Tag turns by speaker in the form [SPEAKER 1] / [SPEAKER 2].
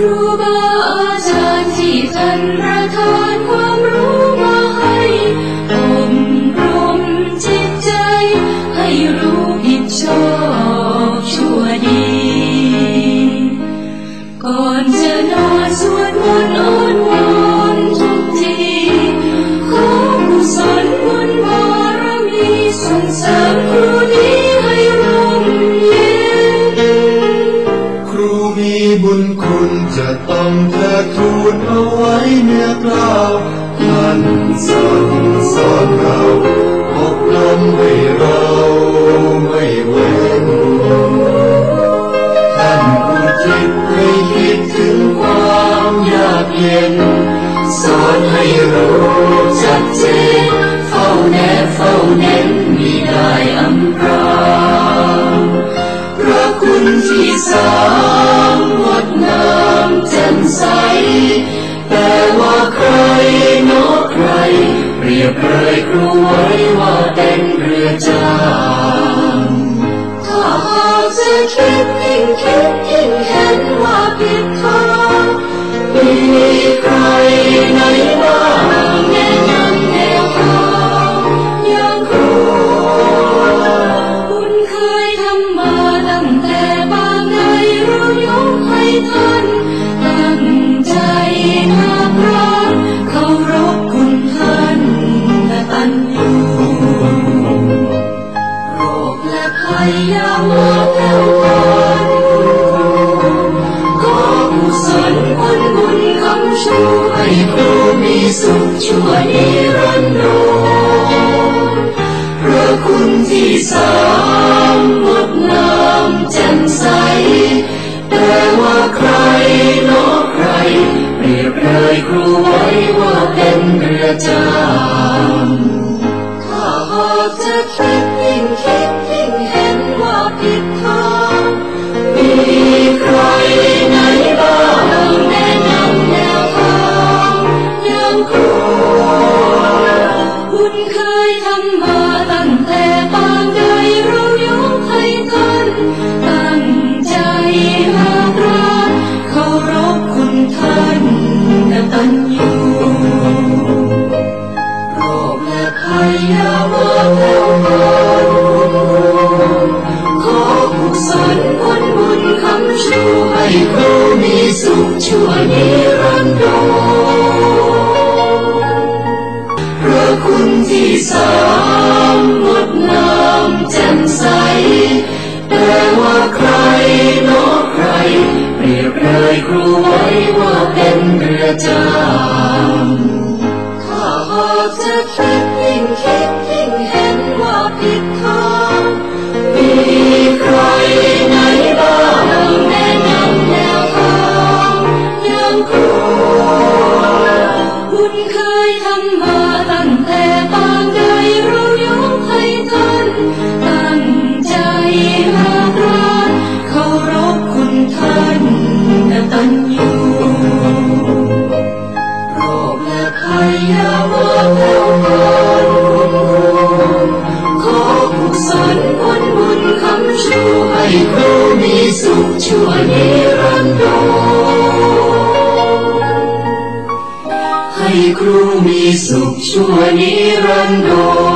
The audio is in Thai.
[SPEAKER 1] ครูบาอาจารย์ที่ท่านประทานความรู้มาให้อบรมจิตใจให้รู้ เรามัน
[SPEAKER 2] สั่นสอนเราอบรมให้เราไม่เว้นท่านผู้คิดให้คิดถึงความยากเย็น สอนให้รู้จักเจนเฝ้าแนบเฝ้าเน้นมีได้อำพรางพระคุณที่สามงดงามแจ่มใส តែមកใครនោះใครเปรียบเค
[SPEAKER 1] ยค
[SPEAKER 2] รูไว้
[SPEAKER 1] ว่า
[SPEAKER 2] เป็นเรือจ้า
[SPEAKER 1] ถ้าหากจะคิดยิ่งคิดยิ่งเห็นว่า
[SPEAKER 2] สุขชั่วนิรันดรพระคุณที่สามงดงามแจ่มใส แต่ว่าใครนใคร เปรียบเลยครูไว้ว่าเป็นเรือใ音乐家 สุขชั่วนิรันดร